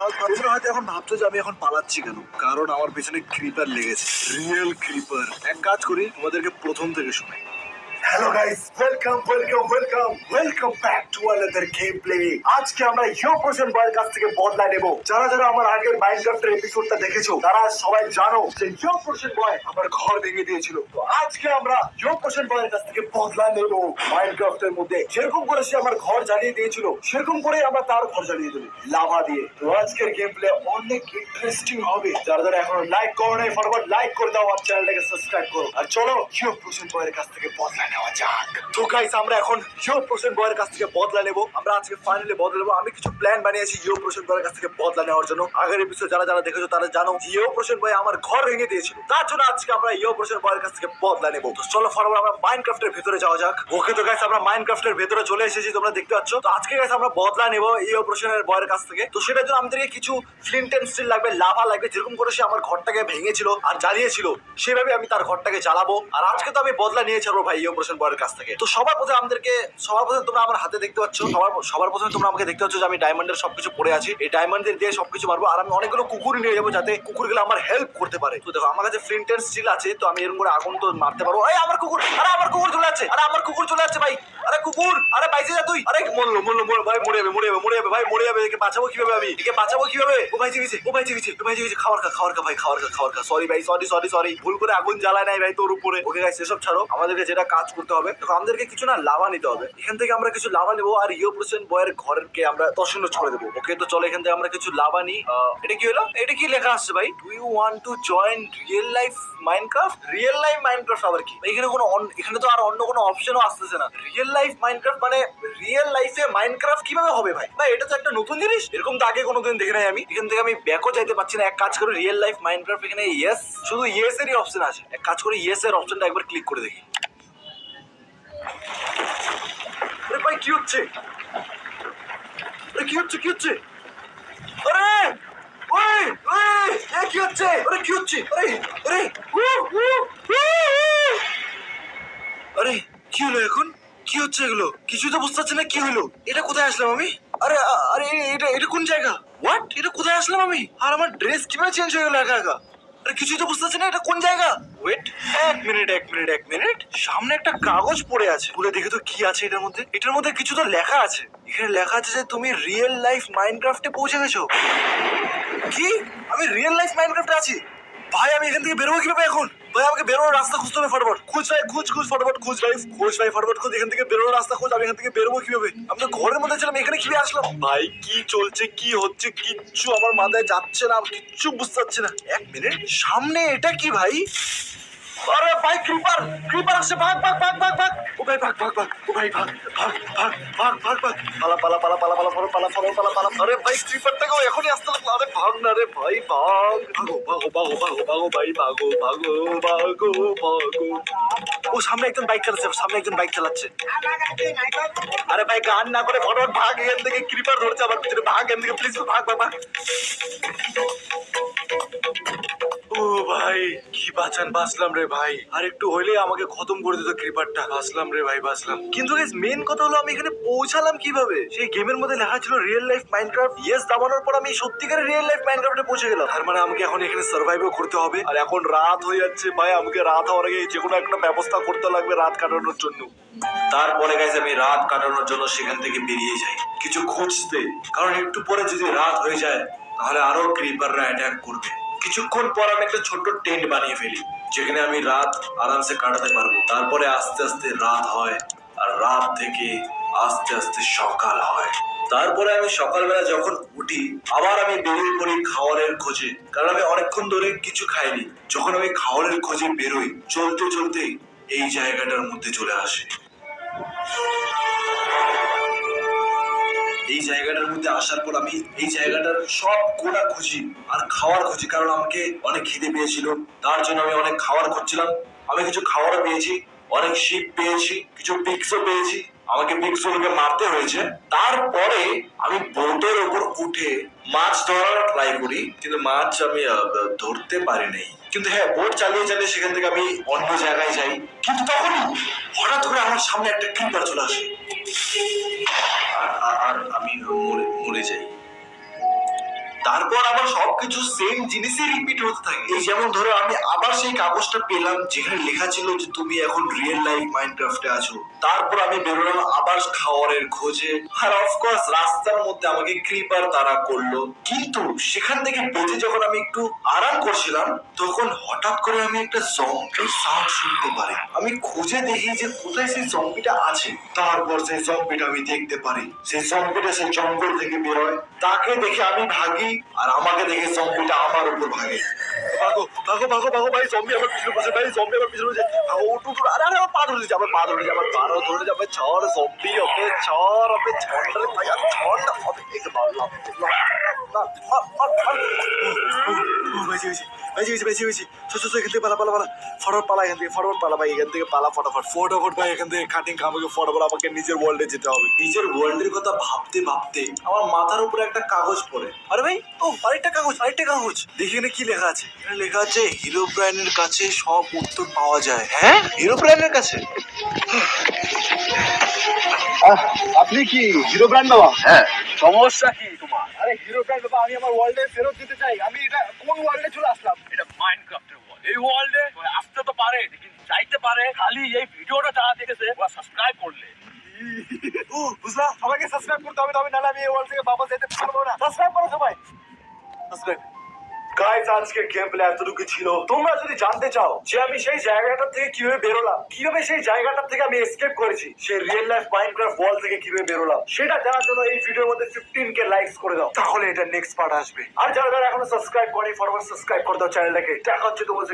হয়তো এখন যে আমি এখন পালাচ্ছি কেন? কারণ আমার পেছনে ক্রিপার লেগেছে রিয়েল ক্রিপার এক কাজ করি, তোমাদেরকে প্রথম থেকে শুনে hello guys welcome welcome welcome welcome back to another game play আজকে আমরা ইয়ো পোর্শন বয়ের কাছ থেকে বদলা নেব। যারা যারা আমার আগের মাইনক্রাফটের এপিসোডটা দেখেছ, তারা সবাই জানো যে ইয়ো পোর্শন বয় আমার ঘর ভেঙে দিয়েছিল। তো আজকে আমরা ইয়ো পোর্শন বয়ের কাছ থেকে বদলা নেব মাইনক্রাফটের মধ্যে। যেরকম করে সে আমার ঘর জ্বালিয়ে দিয়েছিল, সেরকম করে আমরা তার ঘর জ্বালিয়ে দেবো, লাভা দিয়ে। তো আজকের গেম প্লে অনেক ইন্টারেস্টিং হবে। যারা যারা এখনও লাইক করো নাই ফটাফট লাইক করে দাও, আর চ্যানেলটাকে সাবস্ক্রাইব করো। আর চলো ইয়ো পোর্শন বয়ের কাছ থেকে বদলা নেওয়া 玩家。তো গাইস আমরা এখন ইয়ো পোর্শন বয়ের কাছ থেকে বদলা নেব। আমরা আজকে ফাইনালি বদলা নেব। আমি কিছু প্ল্যান বানিয়েছি ইয়ো পোর্শন বয়ের কাছ থেকে বদলা নেওয়ার জন্য। আগের এপিসোড যারা যারা দেখেছ, তারা জানো ইয়ো পোর্শন বয় আমার ঘর ভেঙে দিয়েছিল। তার জন্য আজকে আমরা ইয়ো পোর্শন বয়ের কাছ থেকে বদলা নেব। তো চলো ফটাফট আমরা মাইনক্রাফটের ভেতরে যাওয়া যাক। ওকে তো গাইস আমরা মাইনক্রাফটের ভেতরে চলে এসেছি, তোমরা দেখতে পাচ্ছ। তো আজকে গাইস আমরা বদলা নেব ইয়ো পোর্শনের বয়ের কাছ থেকে। তো সেটার জন্য আমাদেরকে কিছু ফ্লিন্ট এন্ড স্টিল লাগবে লাভা লাগবে, যেরকম করে সে আমার ঘরটাকে ভেঙেছিল আর জ্বালিয়েছিল, সেভাবে আমি তার ঘরটাকে জ্বালাবো। আর আজকে তো আমি বদলা নিয়ে ছাড়বো ভাই ইয়ো পোর্শন বয়ের কাছ থেকে। তো সবার প্রথমে আমাদেরকে, সবার প্রথমে তোমরা আমার হাতে দেখতে পাচ্ছ, সবার সবার প্রথমে তোমরা আমাকে দেখতে পাচ্ছ যে আমি ডায়মন্ডের সবকিছু পড়ে আছি। এই ডায়মন্ডের দিয়ে সবকিছু মারবো আর আমি অনেকগুলো কুকুর নিয়ে যাব যাতে কুকুরগুলো আমার হেল্প করতে পারে। তো দেখো, আমার কাছে ফ্লিন্ট এন্ড স্টিল আছে, তো আমি এরকম করে আগুন তো মারতে পারব। এই আমার কুকুর, আরে আমার কুকুর চলে যাচ্ছে, আরে আমার কুকুর চলে যাচ্ছে ভাই, আরে কুকুর, আরে বাইসে যা তুই। আরে মরলো মরলো মরলো, ভাই, মরে যাবে মরে যাবে মরে যাবে, ভাই, মরে যাবে, একে বাঁচাবো কীভাবে আমি? একে বাঁচাবো কীভাবে? ও ভাই জিগেছে ও ভাই জিগেছে ও ভাই জিগেছে খাবার খা খাবার খা, ভাই খাবার খা খাবার খা। সরি ভাই সরি সরি সরি ভুল করে আগুন জ্বালায় নাই, ভাই, তোর উপরে। ওকে গাইস এসব ছাড়ো। আমাদেরকে যেটা কাজ করতে হবে, দেখো আমাদেরকে কিছু না লাভা নিতে হবে। এখান থেকে আমরা কিছু লাভা নেব আর ইয়ো পার্সেন্ট বয়ের ঘরকে আমরা তছন্ন ছড়ে দেবো। ওকে, তো চলো এখান থেকে আমরা কিছু লাভা নিই। এটা কি হলো? এটা কি লেখা আসছে ভাই? Do you want to join real life Minecraft real life Minecraft আবার কি? এখানে কোনো এখানে তো আর অন্য কোনো অপশনও আসতেছে না। রিয়েল লাইফ মাইনক্রাফট মানে রিয়েল লাইফে মাইনক্রাফট কীভাবে হবে ভাই? ভাই, এটা তো একটা নতুন জিনিস। এরকম তো আগে কোনোদিন দেখে নাই আমি। এখান থেকে আমি ব্যাকও যাইতে পারছি না। এক কাজ করে রিয়েল লাইফ মাইনক্রাফট এখানে ইয়েস শুধু ইয়েস এরই অপশন আছে। এক কাজ করে ইয়েস এর অপশনটা একবার ক্লিক করে দেখি। হচ্ছে? কি হচ্ছে কি হচ্ছে? আরে, ওই ওই কি হচ্ছে? আরে, কি হচ্ছে? আরে আরে। আরে, কি হলো এখন? কি হচ্ছে এগুলো? কিছু তো বুঝতে পারছি না, কি হলো? এটা কোথায় আসলাম আমি? আরে আরে এটা এটা কোন জায়গা? হোয়াট এটা কোথায় আসলাম আমি? আর আমার ড্রেস কীভাবে চেঞ্জ হয়ে গেল একা একা? আরে, কিছুই তো বুঝতে পারছি না, এটা কোন জায়গা? ওয়েট এক মিনিট এক মিনিট এক মিনিট সামনে একটা কাগজ পড়ে আছে। খুলে দেখে তো কি আছে এটার মধ্যে? এটার মধ্যে কিছু তো লেখা আছে। এখানে লেখা আছে যে তুমি রিয়েল লাইফ মাইনক্রাফটে পৌঁছে গেছো। কি? আমি রিয়েল লাইফ মাইনক্রাফটে আছি। ভাই, আমি এখান থেকে বেরোবো কীভাবে এখন? ভাই, আমাকে বেরোনোর রাস্তা খুঁজতে হবে ফটাফট। খুঁজ ভাই, খুঁজ খুঁজ, ফটাফট, খুঁজ ভাই খুঁজ ভাই, ফটাফট খুঁজ। এখান থেকে বেরোনোর রাস্তা খুঁজ, আমি এখান থেকে বেরোবো কীভাবে? আমি তো ঘরের মধ্যে ছিলাম, এখানে কীভাবে আসলাম। ভাই, কি চলছে, কি হচ্ছে, কিচ্ছু আমার মাথায় যাচ্ছে না কিচ্ছু বুঝতে পারছি না। এক মিনিট, সামনে এটা কি ভাই? আরে ভাই ক্রিপার ক্রিপার আসছে ভাগ ভাগ ভাগ ভাগ ভাগ ও ভাই ভাগ ভাগ ভাগ ও ভাই ভাগ ভাগ ভাগ ভাগ ভাগ পালা পালা পালা পালা পালা পালা পালা পালা পালা পালা আরে ভাই ক্রিপারটাকেও এখনই আসতে লাগল আরে ভাগ না রে ভাই ভাগ ভাগো ভাগো ভাগো ভাগো ভাগো ভাই ভাগো ভাগো ভাগো ভাগো ও সামনে একজন বাইক চালাচ্ছে সামনে একজন বাইক চালাচ্ছে আরে ভাই গান না করে ফটোফট ভাগ এখান থেকে ক্রিপার ধরছে আমার পিছনে ভাগ এখান থেকে প্লিজ ভাগ ভাগ ভাগ ভাই, কি বাঁচান, বাঁচলাম রে ভাই। আর একটু হইলে আমাকে খতম করে দিত ক্রিপারটা বাঁচলাম রে ভাই, বাঁচলাম। কিন্তু মেন কথা হলো আমি এখানে পৌঁছালাম কীভাবে? সেই গেমের মধ্যে লেখা ছিল রিয়েল লাইফ মাইনক্রাফট ইয়েস দাবানোর পর আমি সত্যিকারের রিয়েল লাইফ মাইনক্রাফটে পৌঁছে গেলাম। তার মানে আমাকে এখন এখানে সার্ভাইভও করতে হবে। আর এখন রাত হয়ে যাচ্ছে ভাই, আমাকে রাত হওয়ার আগে যে কোনো একটা ব্যবস্থা করতে লাগবে রাত কাটানোর জন্য। তারপরে গাইজ আমি রাত কাটানোর জন্য সেখান থেকে বেরিয়ে যাই। কিছু খুঁজতে। কারণ একটু পরে যদি রাত হয়ে যায়, তাহলে আরও ক্রিপাররা অ্যাটাক করবে। কিছুক্ষণ পর আমি একটা ছোট্ট টেন্ট বানিয়ে ফেলি, যেখানে আমি রাত আরামসে কাটাতে পারব। তারপরে আস্তে আস্তে রাত হয় আর রাত থেকে আস্তে আস্তে সকাল হয়। তারপরে আমি সকালবেলা যখন উঠি, আবার আমি বেরিয়ে পড়ি খাওয়ারের খোঁজে, কারণ আমি অনেকক্ষণ ধরে কিছু খাইনি। যখন আমি খাওয়ারের খোঁজে বেরোই, চলতে চলতে এই জায়গাটার মধ্যে চলে আসে। এই জায়গাটার মধ্যে আসার পর আমি এই জায়গাটার সব কোনা খুঁজি আর খাওয়ার খুঁজি, কারণ আমাকে অনেক খিদে পেয়েছিল। তার জন্য আমি অনেক খাওয়ার খুঁজছিলাম। আমি কিছু খাবারও পেয়েছি, অনেক শিপ পেয়েছি, কিছু পিক্সও পেয়েছি। আমাকে পিক্সগুলোকে মারতে হয়েছে। তারপরে আমি বোটের ওপর উঠে মাছ ধরার ট্রাই করি, কিন্তু মাছ আমি ধরতে পারি নাই। কিন্তু হ্যাঁ বোট চালিয়ে চালিয়ে সেখান থেকে আমি অন্য জায়গায় যাই। কিন্তু তখনই হঠাৎ করে আমার সামনে একটা ক্রিপার চলে আসে। আর- আমি মরে যাই। তারপর আবার সবকিছু সেম জিনিসই রিপিট হতে থাকে। এই যেমন ধরো আমি আবার সেই কাগজটা পেলাম, যেখানে লেখা ছিল যে তুমি এখন রিয়েল লাইফ মাইনক্রাফটে আছো। তারপর আমি বেরোলাম আবার খাওয়ারের খোঁজে। আর অফকোর্স রাস্তার মধ্যে আমাকে ক্রিপার তারা করল। কিন্তু সেখান থেকে বেঁচে যখন আমি একটু আরাম করছিলাম, তখন হঠাৎ করে আমি একটা জম্বির সাউন্ড শুনতে পারি। আমি খুঁজে দেখি যে কোথায় সেই জম্বিটা আছে। তারপর সেই জম্বিটা আমি দেখতে পারি। সেই জম্বিটা সেই জঙ্গল থেকে বেরোয়। তাকে দেখে আমি ভাগি। আর আমাকে দেখে জম্বিটা আমার উপর ভাগে ভাগো ভাগো ভাগো ভাগো, ভাই জম্বি আমার পিছনে বসে, ভাই জম্বি আমার পিছনে বসে। ভাগো, উঠু উঠু আরে আরে, আমার পা ধরে যাবে, পা ধরে যাবে, পা ধরে যাবে ছড় জম্বি ওকে ছড় ওকে ছড় ভাই, আর না হবে মারলাম বেশি বেশি বেশি বেশি বেশি বেশি চো চো চো এখান থেকে পালা পালা পালা। ফটাফট পালা এখান থেকে ফটোফট পালা ভাই এখান থেকে পালা ফটাফট। ফটাফট ভাই এখান থেকে কাটিং আমাকে ফটাফট আমাকে নিজের ওয়ার্ল্ডে যেতে হবে। নিজের ওয়ার্ল্ডের কথা ভাবতে ভাবতে আমার মাথার উপরে একটা কাগজ পড়ে। আরে ভাই ও আরেকটা কাগজ আরেকটা কাগজ। দেখি এখানে কি লেখা আছে। এখানে লেখা আছে হিরো ব্রাইনের কাছে সব উত্তর পাওয়া যায়। হ্যাঁ? হিরো ব্রাইনের কাছে? আপনি কি হিরো ব্র্যান্ড বাবা? হ্যাঁ। সমস্যা কি তোমার? আরে হিরো ব্র্যান্ড বাবা আমি আমার ওয়ার্ল্ডে ফেরত দিতে চাই। আমি এটা কোন ওয়ার্ল্ডে চলে আসলাম? এটা মাইনক্রাফটের ওয়ার্ল্ড এই ওয়ার্ল্ডে আসতে তো পারে কিন্তু চাইতে পারে। খালি এই ভিডিওটা যারা দেখেছে ওরা সাবস্ক্রাইব করলে। বুঝলা? সবাইকে সাবস্ক্রাইব করতে হবে তবে নাহলে আমি এই ওয়ার্ল্ড থেকে বাবা যেতে পারব না। সাবস্ক্রাইব করো সবাই। সাবস্ক্রাইব গাইস আজকে গেম প্লে এতটুকু ছিল। তোমরা যদি জানতে চাও যে আমি সেই জায়গাটা থেকে কীভাবে বেরোলাম, কীভাবে সেই জায়গাটা থেকে আমি এসকেপ করেছি, সেই রিয়েল লাইফ মাইনক্রাফট ওয়ার্ল্ড থেকে কীভাবে বেরোলাম, সেটা জানার জন্য এই ভিডিওর মধ্যে ফিফটিন কে লাইকস করে দাও। তাহলে এটা নেক্সট পার্ট আসবে। আর যারা যারা এখনও সাবস্ক্রাইব করে ফরওয়ার্ড সাবস্ক্রাইব করে দাও চ্যানেলটাকে। দেখা হচ্ছে তোমার